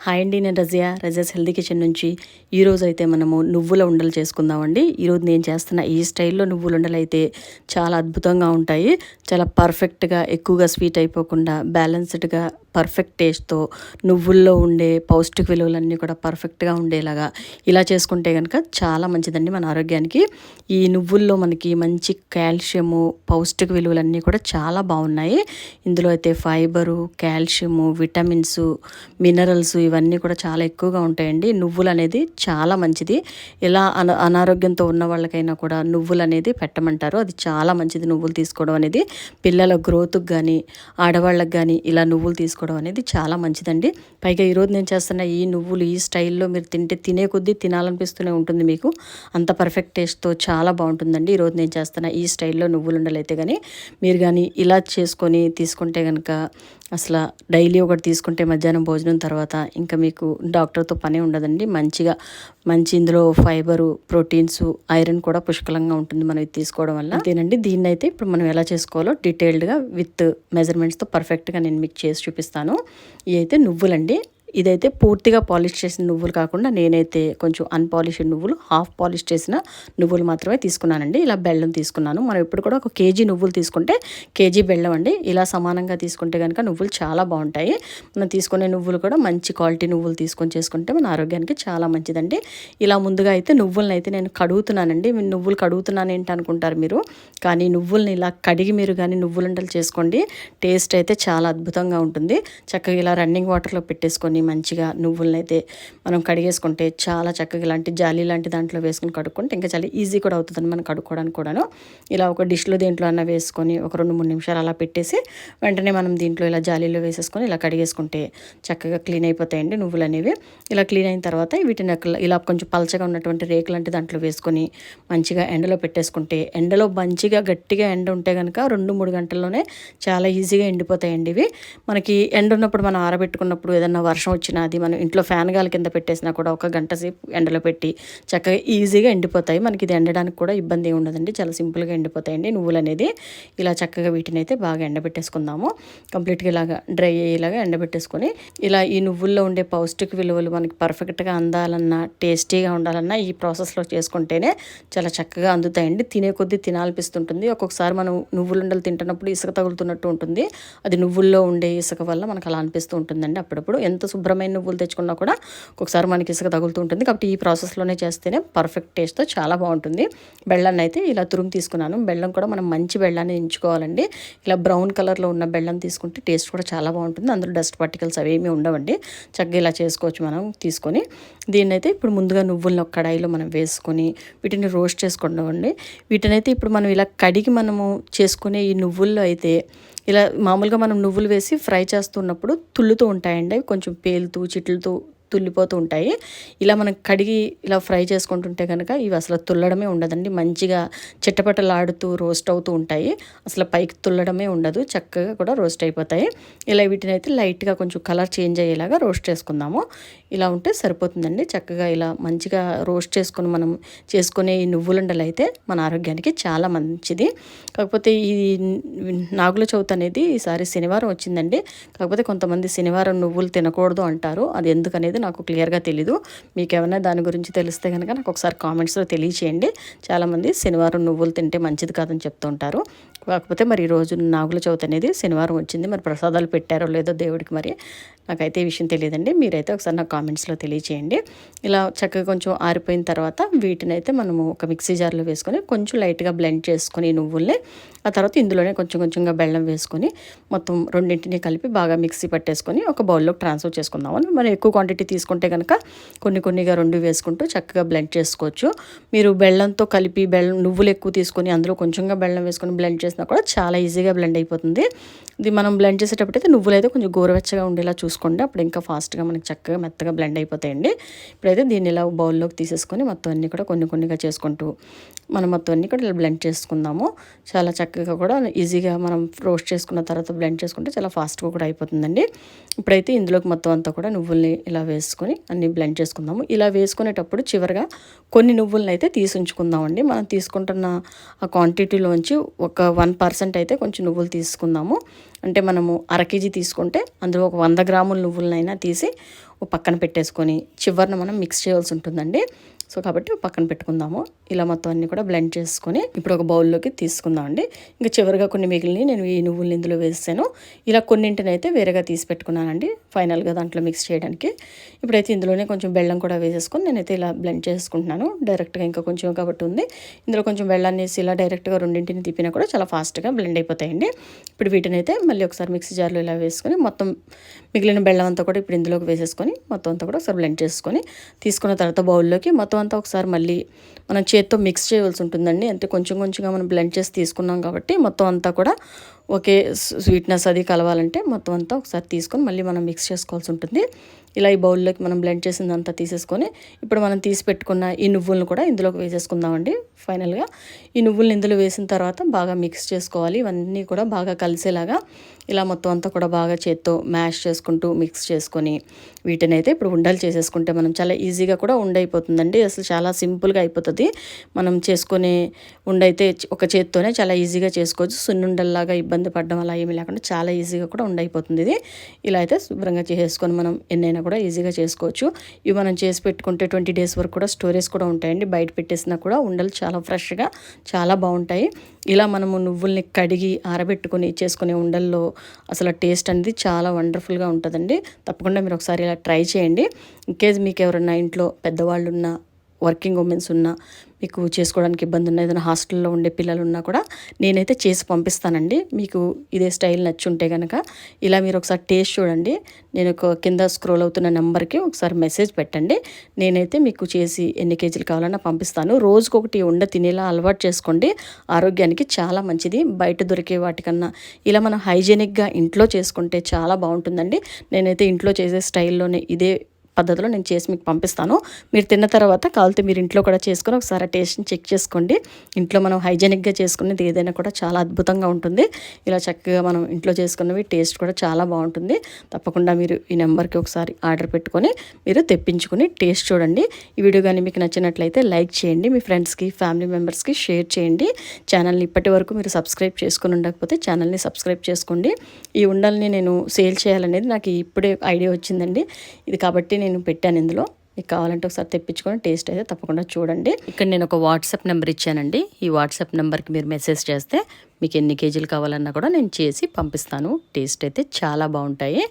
Hi అండి నేను Razia Razia's healthy kitchen నుంచి. ఈరోజు అయితే మనము నువ్వుల ఉండలు చేసుకుందామండి. ఈరోజు నేను చేస్తున్న ఈ స్టైల్లో నువ్వుల ఉండలు అయితే చాలా అద్భుతంగా ఉంటాయి. చాలా పర్ఫెక్ట్గా ఎక్కువగా స్వీట్ అయిపోకుండా బ్యాలెన్స్డ్గా పర్ఫెక్ట్ టేస్ట్తో నువ్వుల్లో ఉండే పౌష్టిక విలువలన్నీ కూడా పర్ఫెక్ట్గా ఉండేలాగా ఇలా చేసుకుంటే కనుక చాలా మంచిదండి మన ఆరోగ్యానికి. ఈ నువ్వుల్లో మనకి మంచి కాల్షియము పౌష్టిక విలువలన్నీ కూడా చాలా బాగున్నాయి. ఇందులో అయితే ఫైబరు కాల్షియము విటమిన్స్ మినరల్స్ ఇవన్నీ కూడా చాలా ఎక్కువగా ఉంటాయండి. నువ్వులు అనేది చాలా మంచిది. ఇలా అన అనారోగ్యంతో ఉన్న వాళ్ళకైనా కూడా నువ్వులు అనేది పెట్టమంటారు. అది చాలా మంచిది నువ్వులు తీసుకోవడం అనేది. పిల్లల గ్రోత్కి కానీ ఆడవాళ్ళకి కానీ ఇలా నువ్వులు తీసుకోవడం అనేది చాలా మంచిదండి. పైగా ఈరోజు నేను చేస్తున్న ఈ నువ్వులు ఈ స్టైల్లో మీరు తింటే తినే కొద్దీ తినాలనిపిస్తూనే ఉంటుంది మీకు. అంత పర్ఫెక్ట్ టేస్ట్తో చాలా బాగుంటుందండి. ఈరోజు నేను చేస్తున్న ఈ స్టైల్లో నువ్వులు ఉండలైతే కానీ మీరు కానీ ఇలా చేసుకొని తీసుకుంటే కనుక అసలు డైలీ ఒకటి తీసుకుంటే మధ్యాహ్నం భోజనం తర్వాత ఇంకా మీకు డాక్టర్తో పని ఉండదండి. మంచిగా మంచి ఇందులో ఫైబరు ప్రోటీన్స్ ఐరన్ కూడా పుష్కలంగా ఉంటుంది మనం ఇది తీసుకోవడం వల్ల. అంతేనండి. దీన్ని అయితే ఇప్పుడు మనం ఎలా చేసుకోవాలో డీటెయిల్డ్గా విత్ మెజర్మెంట్స్తో పర్ఫెక్ట్గా నేను మీకు చేసి చూపిస్తాను. ఇవి అయితే నువ్వులండి. ఇదైతే పూర్తిగా పాలిష్ చేసిన నువ్వులు కాకుండా నేనైతే కొంచెం అన్పాలిష్డ్ నువ్వులు హాఫ్ పాలిష్ చేసిన నువ్వులు మాత్రమే తీసుకున్నానండి. ఇలా బెల్లం తీసుకున్నాను. మనం ఇప్పుడు కూడా ఒక కేజీ నువ్వులు తీసుకుంటే కేజీ బెల్లం అండి. ఇలా సమానంగా తీసుకుంటే కనుక నువ్వులు చాలా బాగుంటాయి. మనం తీసుకునే నువ్వులు కూడా మంచి క్వాలిటీ నువ్వులు తీసుకొని చేసుకుంటే మన ఆరోగ్యానికి చాలా మంచిదండి. ఇలా ముందుగా అయితే నువ్వులను అయితే నేను కడుగుతున్నానండి. నువ్వులు కడుగుతున్నాను ఏంటి అనుకుంటారు మీరు? కానీ నువ్వుల్ని ఇలా కడిగి మీరు కానీ నువ్వులుండలు చేసుకోండి. టేస్ట్ అయితే చాలా అద్భుతంగా ఉంటుంది. చక్కగా ఇలా రన్నింగ్ వాటర్లో పెట్టేసుకొని మంచిగా నువ్వులనైతే మనం కడిగేసుకుంటే చాలా చక్కగా ఇలాంటి జాలి లాంటి దాంట్లో వేసుకొని కడుక్కుంటే ఇంకా చాలా ఈజీ కూడా అవుతుందని మనం కడుక్కోవడానికి కూడాను. ఇలా ఒక డిష్లో దేంట్లో అన్న వేసుకొని ఒక రెండు మూడు నిమిషాలు అలా పెట్టేసి వెంటనే మనం దీంట్లో ఇలా జాలీలో వేసేసుకొని ఇలా కడిగేసుకుంటే చక్కగా క్లీన్ అయిపోతాయండి నువ్వులు అనేవి ఇలా క్లీన్ అయిన తర్వాత వీటిని ఇలా కొంచెం పలచగా ఉన్నటువంటి రేకు లాంటి దాంట్లో వేసుకొని మంచిగా ఎండలో పెట్టేసుకుంటే ఎండలో మంచిగా గట్టిగా ఎండ ఉంటే కనుక రెండు మూడు గంటల్లోనే చాలా ఈజీగా ఎండిపోతాయండి ఇవి. మనకి ఎండ ఉన్నప్పుడు మనం ఆరబెట్టుకున్నప్పుడు ఏదన్నా వర్షం వర్షం వచ్చినా అది మనం ఇంట్లో ఫ్యాన్ గాలి కింద పెట్టేసినా కూడా ఒక గంట సేపు ఎండలో పెట్టి చక్కగా ఈజీగా ఎండిపోతాయి. మనకి ఇది ఎండడానికి కూడా ఇబ్బంది ఉండదండి. చాలా సింపుల్గా ఎండిపోతాయండి నువ్వులు అనేది ఇలా చక్కగా వీటిని అయితే బాగా ఎండబెట్టేసుకుందాము. కంప్లీట్గా ఇలాగా డ్రై అయ్యేలాగా ఎండబెట్టేసుకొని ఇలా ఈ నువ్వుల్లో ఉండే పౌష్టిక విలువలు మనకి పర్ఫెక్ట్గా అందాలన్నా టేస్టీగా ఉండాలన్నా ఈ ప్రాసెస్లో చేసుకుంటేనే చాలా చక్కగా అందుతాయండి. తినే కొద్దీ తినాలనిపిస్తుంటుంది. ఒక్కొక్కసారి మనం నువ్వులుండలు తింటున్నప్పుడు ఇసుక తగులుతున్నట్టు ఉంటుంది. అది నువ్వుల్లో ఉండే ఇసుక వల్ల మనకు అలా అనిపిస్తూ ఉంటుందండి అప్పుడప్పుడు. ఎంత శుభ్రమైన నువ్వులు తెచ్చుకున్నా కూడా ఒకసారి మనకి ఇసుక తగులుతూ ఉంటుంది. కాబట్టి ఈ ప్రాసెస్లోనే చేస్తేనే పర్ఫెక్ట్ టేస్ట్తో చాలా బాగుంటుంది. బెల్లాన్ని అయితే ఇలా తురుము తీసుకున్నాను. బెల్లం కూడా మనం మంచి బెల్లాన్ని ఎంచుకోవాలండి ఇలా బ్రౌన్ కలర్లో ఉన్న బెల్లం తీసుకుంటే టేస్ట్ కూడా చాలా బాగుంటుంది. అందులో డస్ట్ పార్టికల్స్ అవేమీ ఉండవండి. చక్కగా ఇలా చేసుకోవచ్చు మనం తీసుకొని. దీన్ని అయితే ఇప్పుడు ముందుగా నువ్వులను ఒక కడాయిలో మనం వేసుకొని వీటిని రోస్ట్ చేసుకుంటామండి వీటినైతే ఇప్పుడు మనం ఇలా కడిగి మనము చేసుకునే ఈ నువ్వుల్లో అయితే ఇలా మామూలుగా మనం నువ్వులు వేసి ఫ్రై చేస్తున్నప్పుడు తుళ్ళుతూ ఉంటాయండి. కొంచెం పేలుతూ చిట్లుతూ తుల్లిపోతూ ఉంటాయి. ఇలా మనం కడిగి ఇలా ఫ్రై చేసుకుంటుంటే కనుక ఇవి అసలు తుల్లడమే ఉండదండి. మంచిగా చిట్టపట్టలాడుతూ రోస్ట్ అవుతూ ఉంటాయి. అసలు పైకి తుల్లడమే ఉండదు. చక్కగా కూడా రోస్ట్ అయిపోతాయి. ఇలా వీటిని అయితే లైట్గా కొంచెం కలర్ చేంజ్ అయ్యేలాగా రోస్ట్ చేసుకుందాము. ఇలా ఉంటే సరిపోతుందండి. చక్కగా ఇలా మంచిగా రోస్ట్ చేసుకుని మనం చేసుకునే ఈ నువ్వులుండలు అయితే మన ఆరోగ్యానికి చాలా మంచిది. కాకపోతే ఈ నాగుల చవితి అనేది ఈసారి శనివారం వచ్చిందండి. కాకపోతే కొంతమంది శనివారం నువ్వులు తినకూడదు అంటారు. అది ఎందుకనేది అనేది నాకు క్లియర్గా తెలీదు. మీకు ఏమైనా దాని గురించి తెలిస్తే కనుక నాకు ఒకసారి కామెంట్స్లో తెలియచేయండి. చాలామంది శనివారం నువ్వులు తింటే మంచిది కాదని చెప్తుంటారు కాకపోతే మరి ఈరోజు నాగుల చవితి అనేది శనివారం వచ్చింది. మరి ప్రసాదాలు పెట్టారో లేదో దేవుడికి మరి నాకైతే ఈ విషయం తెలియదండి. మీరైతే ఒకసారి నాకు కామెంట్స్లో తెలియచేయండి. ఇలా చక్కగా కొంచెం ఆరిపోయిన తర్వాత వీటిని అయితే మనము ఒక మిక్సీ జార్లో వేసుకొని కొంచెం లైట్గా బ్లెండ్ చేసుకొని నువ్వుల్ని ఆ తర్వాత ఇందులోనే కొంచెం కొంచెంగా బెల్లం వేసుకొని మొత్తం రెండింటిని కలిపి బాగా మిక్సీ పట్టేసుకొని ఒక బౌల్లోకి ట్రాన్స్ఫర్ చేసుకుందామని. మనం ఎక్కువ క్వాంటిటీ తీసుకుంటే కనుక కొన్ని కొన్నిగా రెండు వేసుకుంటూ చక్కగా బ్లెండ్ చేసుకోవచ్చు. మీరు బెల్లంతో కలిపి బెల్లం నువ్వులు ఎక్కువ తీసుకొని అందులో కొంచెంగా బెల్లం వేసుకొని బ్లెండ్ చేసినా కూడా చాలా ఈజీగా బ్లెండ్ అయిపోతుంది. ఇది మనం బ్లెండ్ చేసేటప్పుడు అయితే నువ్వులు అయితే కొంచెం గోరువెచ్చగా ఉండేలా చూసుకోండి. అప్పుడు ఇంకా ఫాస్ట్గా మనకి చక్కగా మెత్తగా బ్లెండ్ అయిపోతాయండి. ఇప్పుడైతే దీన్ని ఇలా బౌల్లోకి తీసేసుకొని మొత్తం అన్నీ కూడా కొన్ని కొన్నిగా చేసుకుంటూ మనం మొత్తం అన్నీ కూడా ఇలా బ్లెండ్ చేసుకుందాము. చాలా చక్కగా కూడా ఈజీగా మనం రోస్ట్ చేసుకున్న తర్వాత బ్లెండ్ చేసుకుంటే చాలా ఫాస్ట్గా కూడా అయిపోతుందండి. ఇప్పుడైతే ఇందులోకి మొత్తం అంతా కూడా నువ్వుల్ని ఇలా వేసుకొని అన్ని బ్లెండ్ చేసుకుందాము. ఇలా వేసుకునేటప్పుడు చివరిగా కొన్ని నువ్వులను అయితే తీసి ఉంచుకుందామండి. మనం తీసుకుంటున్న ఆ క్వాంటిటీలోంచి ఒక వన్ పర్సెంట్ అయితే కొంచెం నువ్వులు తీసుకుందాము. అంటే మనము అర కేజీ తీసుకుంటే అందులో ఒక వంద గ్రాముల నువ్వులనైనా తీసి ఒక పక్కన పెట్టేసుకొని చివరిన మనం మిక్స్ చేయాల్సి ఉంటుందండి. సో కాబట్టి పక్కన పెట్టుకుందాము. ఇలా మొత్తం అన్ని కూడా బ్లెండ్ చేసుకొని ఇప్పుడు ఒక బౌల్లోకి తీసుకుందాం అండి. ఇంకా చివరిగా కొన్ని మిగిలిన నేను ఈ నువ్వులు ఇందులో వేసాను ఇలా కొన్నింటిని అయితే వేరేగా తీసి పెట్టుకున్నానండి ఫైనల్గా దాంట్లో మిక్స్ చేయడానికి. ఇప్పుడైతే ఇందులోనే కొంచెం బెల్లం కూడా వేసేసుకొని నేనైతే ఇలా బ్లెండ్ చేసుకుంటున్నాను. డైరెక్ట్గా ఇంకా కొంచెం కాబట్టి ఉంది. ఇందులో కొంచెం బెల్లాన్ని వేసి ఇలా డైరెక్ట్గా రెండింటిని తిప్పినా కూడా చాలా ఫాస్ట్గా బ్లెండ్ అయిపోతాయండి. ఇప్పుడు వీటిని అయితే మళ్ళీ ఒకసారి మిక్సీ జార్లో ఇలా వేసుకొని మొత్తం మిగిలిన బెల్లం అంతా కూడా ఇప్పుడు ఇందులోకి వేసేసుకొని మొత్తం అంతా కూడా ఒకసారి బ్లెండ్ చేసుకొని తీసుకున్న తర్వాత బౌల్లోకి మొత్తం అంతా ఒకసారి మళ్ళీ మనం చేత్తో మిక్స్ చేయవలసి ఉంటుందండి. అంటే కొంచెం కొంచెంగా మనం బ్లెండ్ చేసి తీసుకున్నాం కాబట్టి మొత్తం అంతా కూడా ఒకే స్వీట్నెస్ అది కలవాలంటే మొత్తం అంతా ఒకసారి తీసుకొని మళ్ళీ మనం మిక్స్ చేసుకోవాల్సి ఉంటుంది. ఇలా ఈ బౌల్లోకి మనం బ్లెండ్ చేసిందంతా తీసేసుకొని ఇప్పుడు మనం తీసి పెట్టుకున్న ఈ నువ్వులను కూడా ఇందులోకి వేసేసుకుందామండి ఫైనల్గా. ఈ నువ్వులను ఇందులో వేసిన తర్వాత బాగా మిక్స్ చేసుకోవాలి. ఇవన్నీ కూడా బాగా కలిసేలాగా ఇలా మొత్తం అంతా కూడా బాగా చేత్తో మ్యాష్ చేసుకుంటూ మిక్స్ చేసుకొని వీటిని అయితే ఇప్పుడు ఉండలు చేసేసుకుంటే మనం చాలా ఈజీగా కూడా ఉండైపోతుందండి. అసలు చాలా సింపుల్గా అయిపోతుంది. మనం చేసుకునే ఉండైతే ఒక చేత్తోనే చాలా ఈజీగా చేసుకోవచ్చు. సున్నుండల్లాగా ఇబ్బంది పడడం అలా ఏమీ లేకుండా చాలా ఈజీగా కూడా ఉండైపోతుంది ఇది. ఇలా అయితే శుభ్రంగా చేసేసుకొని మనం ఎన్నైనా కూడా ఈజీగా చేసుకోవచ్చు. ఇవి మనం చేసి పెట్టుకుంటే ట్వంటీ డేస్ వరకు కూడా స్టోరేజ్ కూడా ఉంటాయండి. బయట పెట్టేసినా కూడా ఉండలు చాలా ఫ్రెష్గా చాలా బాగుంటాయి. ఇలా మనము నువ్వుల్ని కడిగి ఆరబెట్టుకొని చేసుకునే ఉండల్లో అసలు టేస్ట్ అనేది చాలా వండర్ఫుల్గా ఉంటుందండి. తప్పకుండా మీరు ఒకసారి ఇలా ట్రై చేయండి. ఇన్ కేస్ మీకు ఎవరన్నా ఇంట్లో పెద్దవాళ్ళు ఉన్నా వర్కింగ్ ఉమెన్స్ ఉన్నా మీకు చేసుకోవడానికి ఇబ్బంది ఉన్న ఏదైనా హాస్టల్లో ఉండే పిల్లలు ఉన్నా కూడా నేనైతే చేసి పంపిస్తానండి. మీకు ఇదే స్టైల్ నచ్చుంటే కనుక ఇలా మీరు ఒకసారి టేస్ట్ చూడండి. నేను ఒక కింద స్క్రోల్ అవుతున్న నెంబర్కి ఒకసారి మెసేజ్ పెట్టండి. నేనైతే మీకు చేసి ఎన్ని కేజీలు కావాలన్నా పంపిస్తాను. రోజుకొకటి ఉండ తినేలా అలవాటు చేసుకోండి. ఆరోగ్యానికి చాలా మంచిది. బయట దొరికే వాటికన్నా ఇలా మనం హైజీనిక్గా ఇంట్లో చేసుకుంటే చాలా బాగుంటుందండి. నేనైతే ఇంట్లో చేసే స్టైల్లోనే ఇదే పద్ధతిలో నేను చేసి మీకు పంపిస్తాను. మీరు తిన్న తర్వాత కాలితే మీరు ఇంట్లో కూడా చేసుకొని ఒకసారి టేస్ట్ని చెక్ చేసుకోండి. ఇంట్లో మనం హైజెనిక్గా చేసుకునేది ఏదైనా కూడా చాలా అద్భుతంగా ఉంటుంది. ఇలా చక్కగా మనం ఇంట్లో చేసుకున్నవి టేస్ట్ కూడా చాలా బాగుంటుంది. తప్పకుండా మీరు ఈ నెంబర్కి ఒకసారి ఆర్డర్ పెట్టుకొని మీరు తెప్పించుకొని టేస్ట్ చూడండి. ఈ వీడియో కానీ మీకు నచ్చినట్లయితే లైక్ చేయండి. మీ ఫ్రెండ్స్కి ఫ్యామిలీ మెంబర్స్కి షేర్ చేయండి. ఛానల్ని ఇప్పటి వరకు మీరు సబ్స్క్రైబ్ చేసుకుని ఉండకపోతే ఛానల్ని సబ్స్క్రైబ్ చేసుకోండి. ఈ ఉండల్ని నేను సేల్ చేయాలనేది నాకు ఇప్పుడే ఐడియా వచ్చిందండి. ఇది కాబట్టి నేను నేను పెట్టాను ఇందులో. మీకు కావాలంటే ఒకసారి తెప్పించుకొని టేస్ట్ అయితే తప్పకుండా చూడండి. ఇక్కడ నేను ఒక వాట్సాప్ నెంబర్ ఇచ్చానండి. ఈ వాట్సాప్ నెంబర్కి మీరు మెసేజ్ చేస్తే మీకు ఎన్ని కేజీలు కావాలన్నా కూడా నేను చేసి పంపిస్తాను. టేస్ట్ అయితే చాలా బాగుంటాయి.